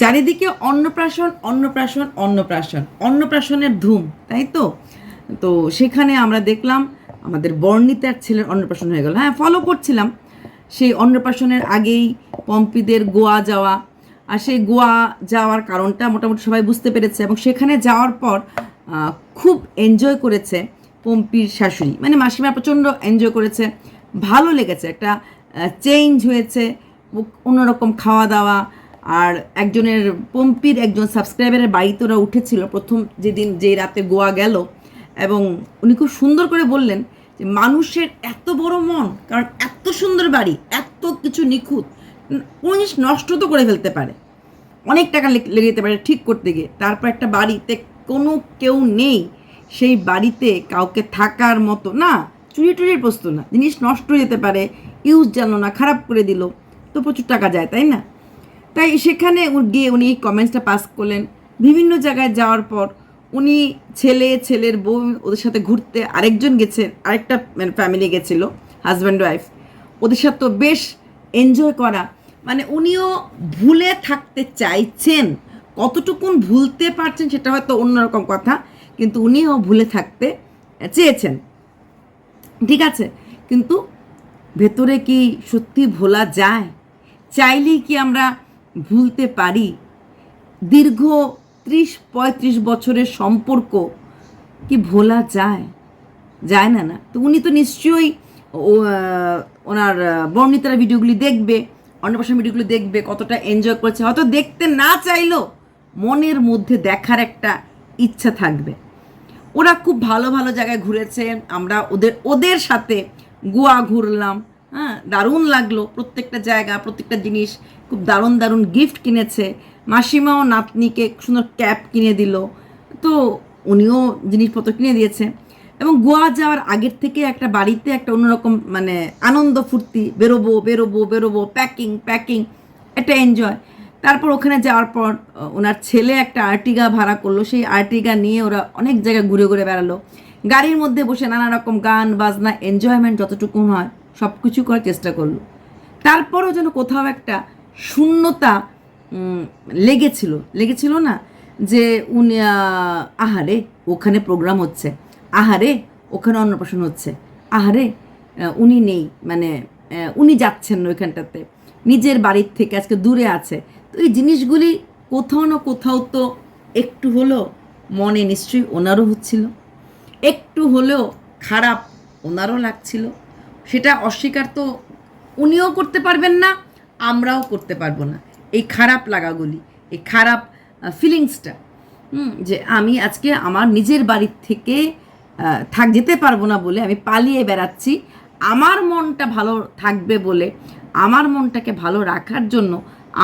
চারিদিকে অন্নপ্রাশন অন্নপ্রাশন অন্নপ্রাশন, অন্নপ্রাশনের ধুম, তাই তো? তো সেখানে আমরা দেখলাম আমাদের বর্ণিতার ছেলের অন্নপ্রাশন হয়ে গেল। হ্যাঁ ফলো করছিলাম। সেই অন্নপ্রাশনের আগেই পম্পিদের গোয়া যাওয়া। আর সেই গোয়া যাওয়ার কারণটা মোটামুটি সবাই বুঝতে পেরেছে এবং সেখানে যাওয়ার পর খুব এনজয় করেছে পম্পির শাশুড়ি। মানে মাসিমা প্রচণ্ড এনজয় করেছে। ভালো লেগেছে। একটা চেঞ্জ হয়েছে। অন্যরকম খাওয়া দাওয়া আর একজনের পম্পির একজন সাবস্ক্রাইবারের বাড়িতে ওরা উঠেছিল প্রথম যেদিন যে রাতে গোয়া গেল। এবং উনি খুব সুন্দর করে বললেন যে, মানুষের এত বড় মন, কারণ এত সুন্দর বাড়ি, এত কিছু নিখুঁত, কোনো জিনিস নষ্ট তো করে ফেলতে পারে। অনেক টাকা লেগে যেতে পারে ঠিক করতে গিয়ে। তারপর একটা বাড়িতে কোনো কেউ নেই, সেই বাড়িতে কাউকে থাকার মতো না, চুরি টুরির প্রশ্ন না। জিনিস নষ্ট হয়ে যেতে পারে, ইউজ জানো না, খারাপ করে দিল। তো প্রচুর টাকা যায়, তাই না? তাই সেখানে গিয়ে উনি কমেন্টসটা পাস করলেন। বিভিন্ন জায়গায় যাওয়ার পর উনি ছেলে, ছেলের বউ ওদের সাথে ঘুরতে আরেকজন গেছে আরেকটা ফ্যামিলি গেছিল হাজব্যান্ড ওয়াইফ ওদের সাথে তো বেশ এনজয় করা। মানে উনিও ভুলে থাকতে চাইছেন। কতটুকুন ভুলতে পারছেন সেটা হয়তো অন্যরকম কথা, কিন্তু উনিও ভুলে থাকতে চেয়েছেন। ঠিক আছে, কিন্তু ভেতরে কি সত্যি ভোলা যায়? চাইলেই কি আমরা ভুলতে পারি। দীর্ঘ ত্রিশ, পঁয়ত্রিশ বছরের সম্পর্ক কি ভোলা যায়? যায় না না। তো উনি তো নিশ্চয়ই ওনার বর্ণিতার ভিডিওগুলি দেখবে, অন্নপ্রাশন ভিডিওগুলি দেখবে, কতটা এনজয় করছে। হয়তো দেখতে না চাইলেও মনের মধ্যে দেখার একটা ইচ্ছা থাকবে। ওরা খুব ভালো ভালো জায়গায় ঘুরেছে। আমরা ওদের ওদের সাথে গোয়া ঘুরলাম। হ্যাঁ দারুণ লাগল প্রত্যেকটা জায়গা, প্রত্যেকটা জিনিস। খুব দারুণ দারুণ গিফট কিনেছে। মাসিমাও নাতনিকে সুন্দর ক্যাপ কিনে দিল। তো উনিও জিনিসপত্র কিনে দিয়েছে। এবং গোয়া যাওয়ার আগের থেকে একটা বাড়িতে একটা অন্যরকম মানে আনন্দ ফুর্তি, বেরোবো বেরোবো বেরোবো প্যাকিং প্যাকিং একটা এনজয় তারপর ওখানে যাওয়ার পর ওনার ছেলে একটা আর্টিগা ভাড়া করল। সেই আর্টিগা নিয়ে ওরা অনেক জায়গায় ঘুরে ঘুরে বেড়ালো। গাড়ির মধ্যে বসে নানা রকম গান, বাজনা এনজয়মেন্ট যতটুকু হয় সব কিছু করার চেষ্টা করল। তারপরও যেন কোথাও একটা শূন্যতা লেগেছিল লেগেছিল না? যে উনি আহারে, ওখানে প্রোগ্রাম হচ্ছে। আহারে, ওখানে অন্নপ্রাশন হচ্ছে। আহারে উনি নেই মানে উনি যাচ্ছেন না ওইখানটাতে। নিজের বাড়ির থেকে, আজকে দূরে আছে। তো এই জিনিসগুলি কোথাও না কোথাও তো একটু হলেও মনে নিশ্চয়ই ওনারও হচ্ছিল। একটু হলেও খারাপ ওনারও লাগছিল। সেটা অস্বীকার তো উনিও করতে পারবেন না আমরাও করতে পারব না। এই খারাপ লাগাগুলি, এই খারাপ ফিলিংসটা যে আমি আজকে আমার নিজের বাড়ির থেকে থাক, যেতে পারব না বলে আমি পালিয়ে বেড়াচ্ছি, আমার মনটা ভালো থাকবে বলে, আমার মনটাকে ভালো রাখার জন্য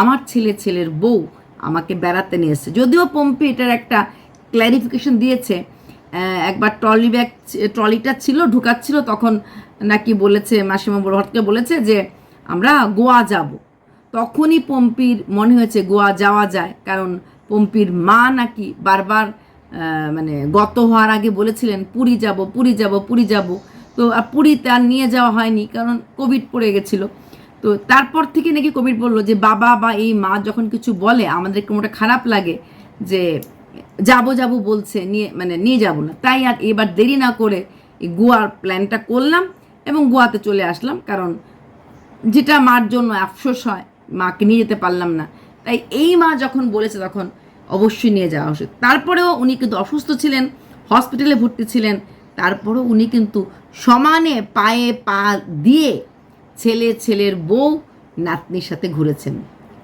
আমার ছেলে ছেলের বউ আমাকে বেড়াতে নিয়ে এসেছে। যদিও পম্পি এটার একটা ক্ল্যারিফিকেশন দিয়েছে একবার ট্রলি ব্যাগ, ট্রলিটা ছিল, ঢুকাচ্ছিল, তখন নাকি বলেছে, মাসিমা বড় হটকে বলেছে যে, আমরা গোয়া যাব। তখনই পম্পির মনে হয়েছে গোয়া যাওয়া যায়। কারণ পম্পির মা নাকি বারবার মানে গত হওয়ার আগে বলেছিলেন, পুরী যাব পুরী যাব পুরী যাব। তো আর পুরীতে আর নিয়ে যাওয়া হয়নি কারণ কোভিড পড়ে গেছিল। তো তারপর থেকে নাকি কোভিড বলল যে বাবা বা এই মা যখন কিছু বলে, আমাদের কোনোটা খারাপ লাগে যে যাব, যাব বলছে, নিয়ে মানে নিয়ে যাব না। তাই আর এবার দেরি না করে গোয়ার প্ল্যানটা করলাম এবং গোয়াতে চলে আসলাম। কারণ যেটা মার জন্য আফসোস হয় মাকে নিয়ে যেতে পারলাম না। তাই এই মা যখন বলেছে তখন অবশ্যই নিয়ে যাওয়া উচিত। তারপরেও উনি কিন্তু অসুস্থ ছিলেন, হসপিটালে ভর্তি ছিলেন। তারপরেও উনি কিন্তু সমানে পায়ে পা দিয়ে ছেলে, ছেলের বউ, নাতনির সাথে ঘুরেছেন।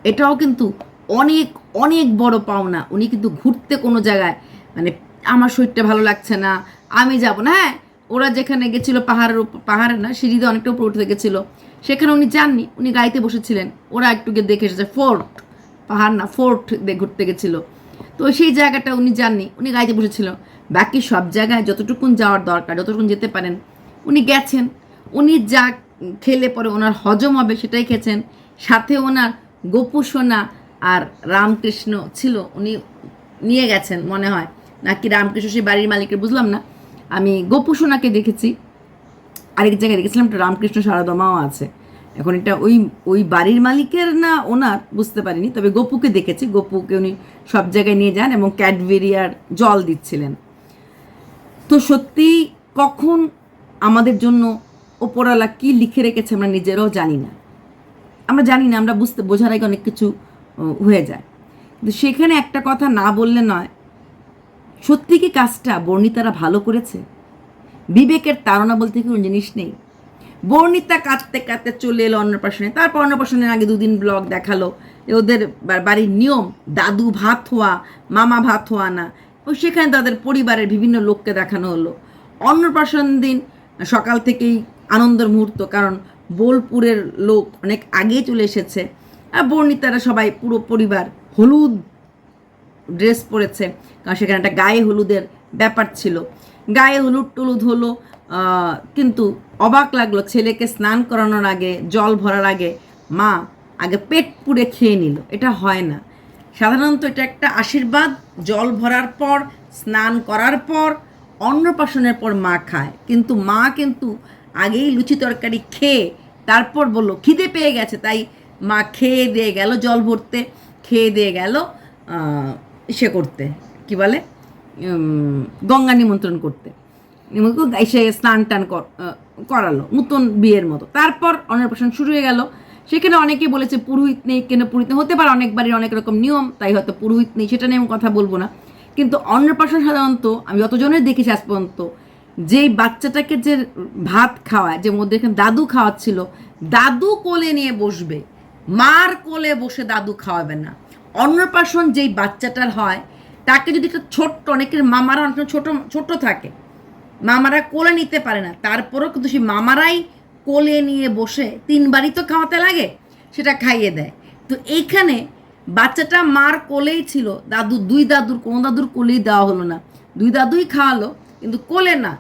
এটাও কিন্তু অনেক অনেক বড় পাওনা। উনি কিন্তু ঘুরতে কোনো জায়গায় মানে আমার শরীরটা ভালো লাগছে না, আমি যাব না। হ্যাঁ ওরা যেখানে গেছিল পাহাড়ের পাহাড়ে না সিঁড়িতে অনেকটা উপরে উঠতে গেছিল। সেখানে উনি যাননি, উনি গাড়িতে বসেছিলেন। ওরা একটু গিয়ে দেখে এসেছে, ফোর্ট, পাহাড় না, ফোর্ট ঘুরতে গেছিল। তো সেই জায়গাটা উনি যাননি, উনি গাড়িতে বসেছিল। বাকি সব জায়গায় যতটুকুন যাওয়ার দরকার, যতটুকুন যেতে পারেন, উনি গেছেন। উনি যা খেলে পরে ওনার হজম হবে সেটাই খেয়েছেন। সাথে ওনার গোপু সোনা আর রামকৃষ্ণ ছিল, উনি নিয়ে গেছেন, মনে হয়। নাকি রামকৃষ্ণ সেই বাড়ির মালিকের বুঝলাম না। আমি গোপু সোনাকে দেখেছি। আরেক জায়গায় দেখেছিলাম একটা রামকৃষ্ণ সারদমাও আছে। এখন এটা ওই ওই বাড়ির মালিকের না ওনার বুঝতে পারিনি, তবে গপুকে দেখেছি। গপুকে উনি সব জায়গায় নিয়ে যান এবং ক্যাডবেরিয়ার জল দিচ্ছিলেন। তো সত্যি কখন আমাদের জন্য ওপরওয়ালা কী লিখে রেখেছে আমরা নিজেরাও জানি না। আমরা জানি না, আমরা বুঝতে, বোঝার আগে অনেক কিছু হয়ে যায়। কিন্তু সেখানে একটা কথা না বললে নয়, সত্যি কি কাজটা বর্ণিতারা ভালো করেছে? বিবেকের তাড়না বলতে কোনো জিনিস নেই। বর্ণিতা কাঁদতে কাঁদতে চলে এলো অন্নপ্রাশনে। তারপর অন্নপ্রাশনের আগে দুদিন ব্লগ দেখাল ওদের বাড়ির নিয়ম, দাদু ভাত হওয়া, মামা ভাত হওয়া না। ও সেখানে তাদের পরিবারের বিভিন্ন লোককে দেখানো হলো। অন্নপ্রাশন দিন সকাল থেকেই আনন্দের মুহূর্ত, কারণ বোলপুরের লোক অনেক আগে চলে এসেছে। আর বর্ণিতারা সবাই পুরো পরিবার হলুদ ড্রেস পরেছে, কারণ সেখানে একটা গায়ে হলুদের ব্যাপার ছিল। গায়ে হলুদ টলুদ হলো কিন্তু অবাক লাগল ছেলেকে স্নান করানোর আগে, জল ভরার আগে, মা আগে পেট পুড়ে খেয়ে নিল। এটা হয় না। সাধারণত এটা একটা আশীর্বাদ, জল ভরার পর, স্নান করার পর, অন্নপ্রাশনের পর মা খায়। কিন্তু মা কিন্তু আগেই লুচি তরকারি খেয়ে, তারপর বলল, খিদে পেয়ে গেছে। তাই মা খেয়ে দিয়ে গেল জল ভরতে, খেয়ে দিয়ে গেল সে করতে। কি বলে? গঙ্গা নিমন্ত্রণ করতে। এসে স্নান টান কর- করালো, নতুন বিয়ের মতো। তারপর অন্নপ্রাশন শুরু হয়ে গেল। সেখানে অনেকে বলেছে, পুরোহিত নেই। কেন পুরোহিত হতে পারে অনেক বাড়ির অনেক রকম নিয়ম, তাই হয়তো পুরোহিত নেই, সেটা নিয়ে আমি কথা বলব না। কিন্তু অন্নপ্রাশন সাধারণত, আমি যতজনের দেখেছি আজ পর্যন্ত, যেই বাচ্চাটাকে যে ভাত খাওয়ায়, যে মধ্যে এখানে দাদু খাওয়াচ্ছিল, দাদু কোলে নিয়ে বসবে, মার কোলে বসে দাদু খাওয়াবে না। অন্নপ্রাশন যেই বাচ্চাটার হয় তাকে যদি একটা ছোট্ট, অনেকের মামারা অনেক ছোট ছোট থাকে, মামারা কোলে নিতে পারে না, তারপরও কিন্তু সেই মামারাই কোলে নিয়ে বসে তিনবারই তো খাওয়াতে লাগে, সেটা খাইয়ে দেয়। তো এইখানে বাচ্চাটা মার কোলেই ছিল, দাদু, দুই দাদুর, কোনো দাদুর কোলেই দেওয়া হলো না। দুই দাদুই খাওয়ালো, কিন্তু কোলে না,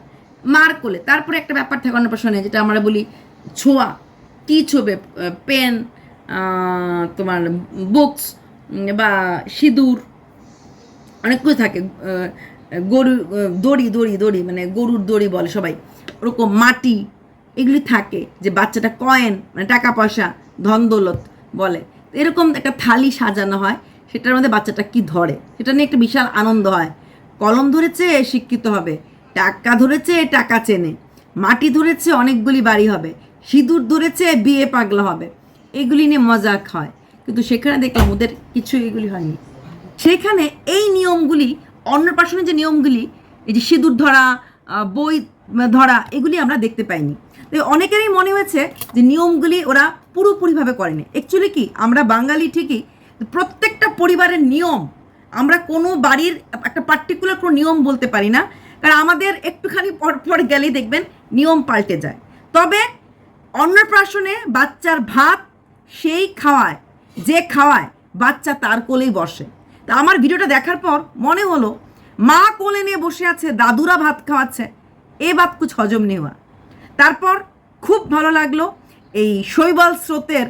মার কোলে। তারপরে একটা ব্যাপার থাকে অন্নপ্রাশনে যেটা আমরা বলি ছোঁয়া। কী ছোবে? পেন তোমার বুকস বা সিঁদুর অনেক কিছু থাকে গরু দড়ি দড়ি দড়ি মানে গরুর দড়ি বলে সবাই। ওরকম মাটি, এগুলি থাকে যে বাচ্চাটা কয়েন মানে টাকা পয়সা, ধন দৌলত বলে। এরকম একটা থালি সাজানো হয়, সেটার মধ্যে বাচ্চাটা কি ধরে? সেটা নিয়ে একটা বিশাল আনন্দ হয়। কলম ধরেছে, শিক্ষিত হবে। টাকা ধরেছে, টাকা চেনে। মাটি ধরেছে, অনেকগুলি বাড়ি হবে। সিঁদুর ধরেছে, বিয়ে পাগলা হবে। এগুলি নিয়ে মজা হয়। কিন্তু সেখানে দেখলাম ওদের কিছু এগুলি হয়নি। সেখানে এই নিয়মগুলি, অন্নপ্রাশনের যে নিয়মগুলি, এই যে সিঁদুর ধরা বই ধরা, এগুলি আমরা দেখতে পাইনি। তো অনেকেরই মনে হয়েছে যে নিয়মগুলি ওরা পুরোপুরিভাবে করেনি। অ্যাকচুয়ালি কি, আমরা বাঙালি ঠিকই, প্রত্যেকটা পরিবারের নিয়ম, আমরা কোনো বাড়ির একটা পার্টিকুলার কোনো নিয়ম বলতে পারি না। কারণ আমাদের একটুখানি পর পর গেলেই দেখবেন নিয়ম পাল্টে যায়। তবে অন্নপ্রাশনে বাচ্চার ভাত সেই খাওয়ায়, যে খাওয়ায়, বাচ্চা তার কোলেই বসে। তা আমার ভিডিওটা দেখার পর মনে হলো, মা কোলে নিয়ে বসে আছে, দাদুরা ভাত খাওয়াচ্ছে, এ বাত কুছ হজম নেওয়া তারপর খুব ভালো লাগল এই শৈবাল স্রোতের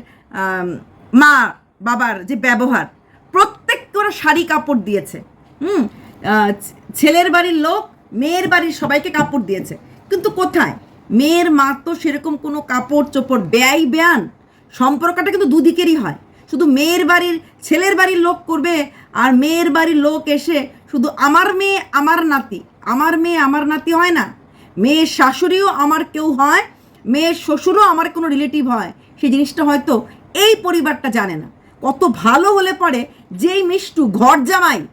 মা বাবার যে ব্যবহার, প্রত্যেককে ওরা শাড়ি কাপড় দিয়েছে, হুম? ছেলের বাড়ির লোক, মেয়ের বাড়ির সবাইকে কাপড় দিয়েছে, কিন্তু কোথায়? মেয়ের মা তো সেরকম কোনো কাপড় চোপড় ব্যয় বেয়ান, সম্পর্কটা কিন্তু দুদিকেরই হয়। শুধু মেয়ের বাড়ির, ছেলের বাড়ির লোক করবে আর মেয়ের বাড়ির লোক এসে শুধু আমার মেয়ে, আমার নাতি। আমার মেয়ে, আমার নাতি হয় না। মেয়ের শাশুড়িও আমার কেউ হয়, মেয়ের শ্বশুরও আমার কোনো রিলেটিভ হয়। সেই জিনিসটা হয়তো এই পরিবারটা জানে না। কত ভালো হলে পরে যেই মিষ্টু ঘর জামাই,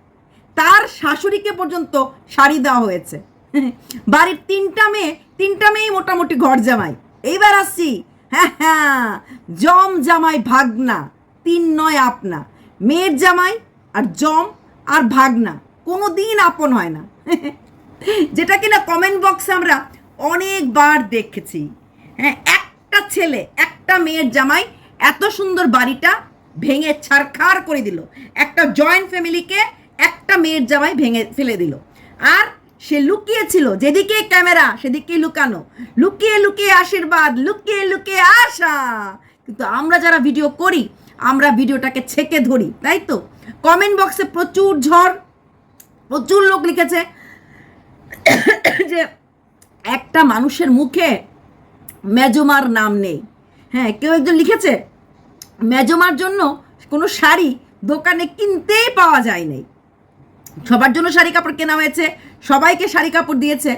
তার শাশুড়িকে পর্যন্ত শাড়ি দেওয়া হয়েছে। বাড়ির তিনটা মেয়ে, তিনটা মেয়েই মোটামুটি ঘর জামাই। এইবার আসছি। হ্যাঁ হ্যাঁ জম জামাই ভাগনা, তিন নয় আপনা। মেয়ের জামাই আর জম আর ভাগনা কোনো দিন আপন হয় না। যেটা কিনা কমেন্ট বক্সে আমরা অনেকবার দেখেছি। হ্যাঁ একটা ছেলে, একটা মেয়ের জামাই এত সুন্দর বাড়িটা ভেঙে ছারখার করে দিল। একটা জয়েন্ট ফ্যামিলিকে একটা মেয়ের জামাই ভেঙে ফেলে দিল। আর সে লুকিয়েছিল, যেদিকে ক্যামেরা সেদিকে লুকানো। লুকিয়ে লুকিয়ে আশীর্বাদ, লুকিয়ে লুকিয়ে আশা। কিন্তু আমরা যারা ভিডিও করি, আমরা ভিডিওটাকে ছেকে ধরি, তাই তো? কমেন্ট বক্সে প্রচুর ঝড়, প্রচুর লোক লিখেছে যে একটা মানুষের মুখে মেজমার নাম নেই। হ্যাঁ কেউ একজন লিখেছে, মেজমার জন্য কোনো শাড়ি দোকানে কিনতেই পাওয়া যায় নাই। সবার জন্য শাড়ি কাপড় কেনা হয়েছে, সবাইকে শাড়ি কাপড় দিয়েছে,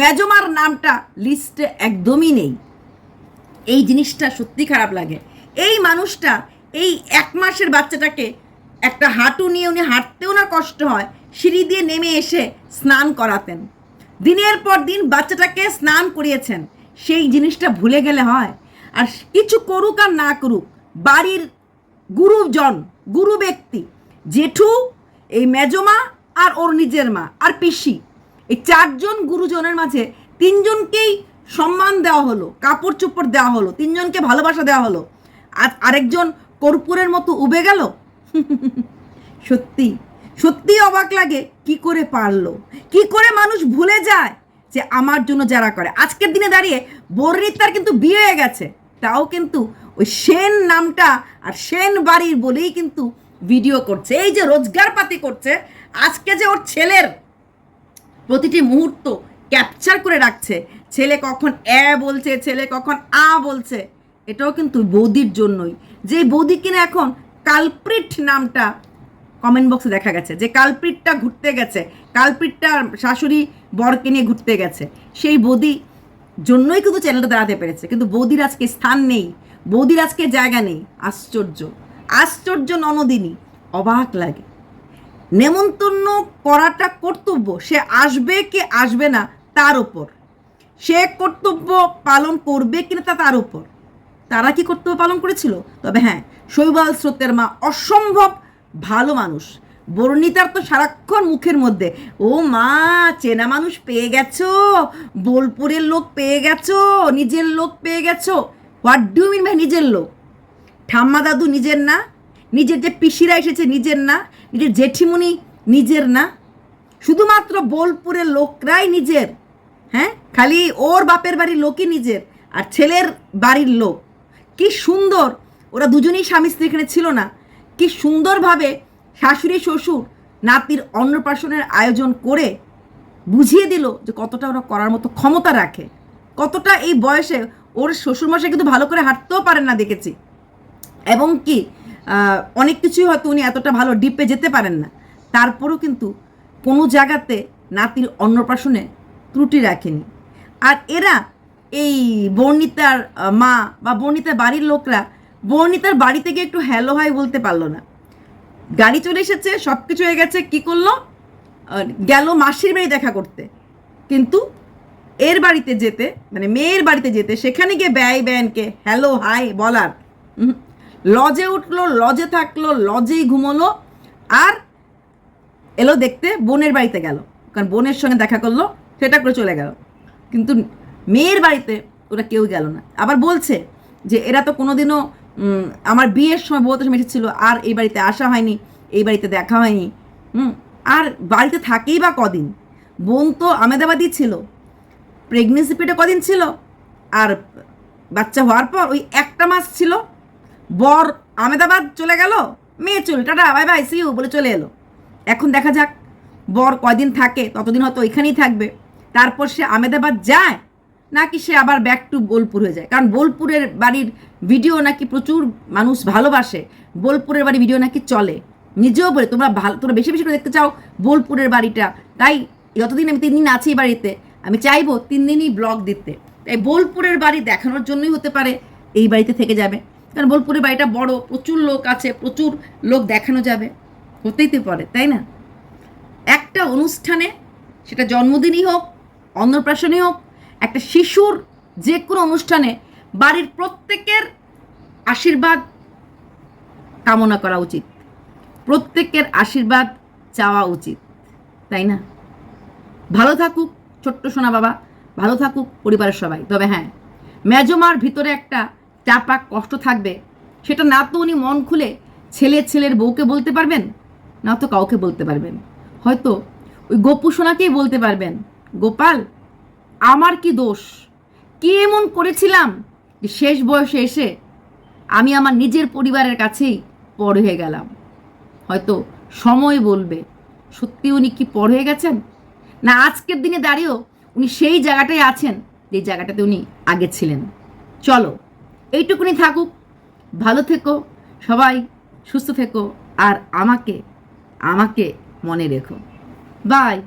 মেজমার নামটা লিস্টে একদমই নেই। এই জিনিসটা সত্যি খারাপ লাগে। এই মানুষটা এই এক মাসের বাচ্চাটাকে একটা হাঁটু নিয়ে উনি হাঁটতেও না কষ্ট হয়, সিঁড়ি দিয়ে নেমে এসে স্নান করাতেন। দিনের পর দিন বাচ্চাটাকে স্নান করিয়েছেন। সেই জিনিসটা ভুলে গেলে হয়। আর কিছু করুক আর না করুক, বাড়ির গুরুজন, গুরু ব্যক্তি, জেঠু, এই মেজমা আর ওর নিজের মা আর পিসি, এই চারজন গুরুজনের মাঝে তিনজনকেই সম্মান দেওয়া হলো, কাপড় চোপড় দেওয়া হলো, তিনজনকে ভালোবাসা দেওয়া হলো। আর আরেকজন কর্পূরের মতো উবে গেল সত্যি সত্যি অবাক লাগে কি করে পারল, কি করে মানুষ ভুলে যায় যে আমার জন্য যারা করে। আজকের দিনে দাঁড়িয়ে বর্ণিতার কিন্তু বিয়ে হয়ে গেছে, তাও কিন্তু ওই সেন নামটা আর সেন বাড়ির বলেই কিন্তু ভিডিও করছে। এই যে রোজগার পাতি করছে, আজকে যে ওর ছেলের প্রতিটি মুহূর্ত ক্যাপচার করে রাখছে, ছেলে কখন এ বলছে, ছেলে কখন আ বলছে, এটাও কিন্তু বৌদির জন্যই। যে বৌদি কিনা এখন কালপ্রিট নামটা কমেন্ট বক্সে দেখা গেছে, যে কালপ্রিটটা ঘুরতে গেছে, কালপ্রিটটা শাশুড়ি বরকে নিয়ে ঘুরতে গেছে, সেই বৌদি জন্যই কিন্তু চ্যানেলটা দাঁড়াতে পেরেছে, কিন্তু বৌদির আজকে স্থান নেই, বৌদির আজকে জায়গা নেই, আশ্চর্য আশ্চর্য ননদিনী, অবাক লাগে। নেমন্তন্ন করাটা কর্তব্য, সে আসবে কি আসবে না তার উপর, সে কর্তব্য পালন করবে কিনা তা তার উপর। তারা কি কর্তব্য পালন করেছিল? তবে হ্যাঁ শৈবাল স্রোতের মা অসম্ভব ভালো মানুষ। বর্ণিতার তো সারাক্ষণ মুখের মধ্যে, ও মা, চেনা মানুষ পেয়ে গেছো? বোলপুরের লোক পেয়ে গেছো? নিজের লোক পেয়ে গেছো? হোয়াট ডু মিন ভাই নিজের লোক? ঠাম্মা দাদু নিজের না? নিজের যে পিসিরা এসেছে নিজের না? নিজের জেঠিমুনি নিজের না? শুধুমাত্র বোলপুরের লোকরাই নিজের হ্যাঁ? খালি ওর বাপের বাড়ির লোকই নিজের, আর ছেলের বাড়ির লোক। কি সুন্দর। ওরা দুজনেই স্বামী স্ত্রী এখানে ছিল না। কি সুন্দরভাবে শাশুড়ি, শ্বশুর, নাতির অন্নপ্রাশনের আয়োজন করে বুঝিয়ে দিল যে কতটা ওরা করার মতো ক্ষমতা রাখে। কতটা এই বয়সে ওর শ্বশুরমশাই কিন্তু ভালো করে হাঁটতেও পারেন না দেখেছি। এবং কি অনেক কিছুই হয়তো উনি এতটা ভালো ডিপে যেতে পারেন না। তারপরেও কিন্তু কোনো জায়গাতে নাতির অন্নপ্রাশনে ত্রুটি রাখেনি। আর এরা এই বর্ণিতার মা বা বর্ণিতার বাড়ির লোকরা বর্ণিতার বাড়ি থেকে একটু হ্যালো হাই বলতে পারল না। গাড়ি চলে এসেছে সব কিছু হয়ে গেছে, কি করল? গেল মাসির বাড়ি দেখা করতে। কিন্তু এর বাড়িতে যেতে মানে মেয়ের বাড়িতে যেতে, সেখানে গিয়ে ব্যয় ব্যানকে হ্যালো হাই বলার। লজে উঠল, লজে থাকল, লজেই ঘুমোলো, আর এলো দেখতে বোনের বাড়িতে গেল। কারণ বোনের সঙ্গে দেখা করল, সেটা করে চলে গেল। কিন্তু মেয়ের বাড়িতে ওরা কেউ গেল না। আবার বলছে যে এরা তো কোনোদিনও আমার বিয়ের সময় বহুত বউতে মেটেছিল আর এই বাড়িতে আসা হয়নি, এই বাড়িতে দেখা হয়নি। হুম, আর বাড়িতে থাকেই বা কদিন? বোন তো আমেদাবাদই ছিল প্রেগনেন্সি পেটে কদিন ছিল, আর বাচ্চা হওয়ার পর ওই একটা মাস ছিল, বর আমেদাবাদ চলে গেল, মেয়ে চলে, টাটা বাই বাই সিউ বলে চলে এলো। এখন দেখা যাক, বর কয়দিন থাকে, ততদিন হয়তো ওইখানেই থাকবে। তারপর সে আমেদাবাদ যায় নাকি সে আবার ব্যাক টু বোলপুর হয়ে যায়? কারণ বোলপুরের বাড়ির ভিডিও নাকি প্রচুর মানুষ ভালোবাসে। বোলপুরের বাড়ির ভিডিও নাকি চলে। নিজেও বলে, তোমরা ভালো, তোমরা বেশি বেশি করে দেখতে চাও বোলপুরের বাড়িটা। তাই যতদিন আমি তিন দিন আছি বাড়িতে, আমি চাইব তিন দিনই ব্লগ দিতে। তাই বোলপুরের বাড়ি দেখানোর জন্যই হতে পারে এই বাড়িতে থেকে যাবে। কারণ বোলপুরের বাড়িটা বড়, প্রচুর লোক আছে, প্রচুর লোক দেখানো যাবে। হতেই তো পারে, তাই না? একটা অনুষ্ঠানে, সেটা জন্মদিনই হোক, অন্নপ্রাশনই হোক একটা শিশুর যে কোনো অনুষ্ঠানে বাড়ির প্রত্যেকের আশীর্বাদ কামনা করা উচিত। প্রত্যেকের আশীর্বাদ চাওয়া উচিত, তাই না? ভালো থাকুক ছোট্ট সোনা বাবা, ভালো থাকুক পরিবারের সবাই। তবে হ্যাঁ মেজমার ভিতরে একটা চাপা কষ্ট থাকবে, সেটা না তো উনি মন খুলে ছেলে ছেলের বউকে বলতে পারবেন, না তো কাউকে বলতে পারবেন। হয়তো ওই গোপু সোনাকেই বলতে পারবেন, গোপাল আমার কি দোষ? কি এমন করেছিলাম যে শেষ বয়সে এসে আমি আমার নিজের পরিবারের কাছেই পর হয়ে গেলাম? হয়তো সময় বলবে, সত্যি উনি কি পর হয়ে গেছেন? না, আজকের দিনে দাঁড়িয়েও উনি সেই জায়গাটায় আছেন, যে জায়গাটাতে উনি আগে ছিলেন। চলো, এইটুকুনি থাকুক, ভালো থেকো, সবাই সুস্থ থেকো, আর আমাকে আমাকে মনে রেখো। বাই।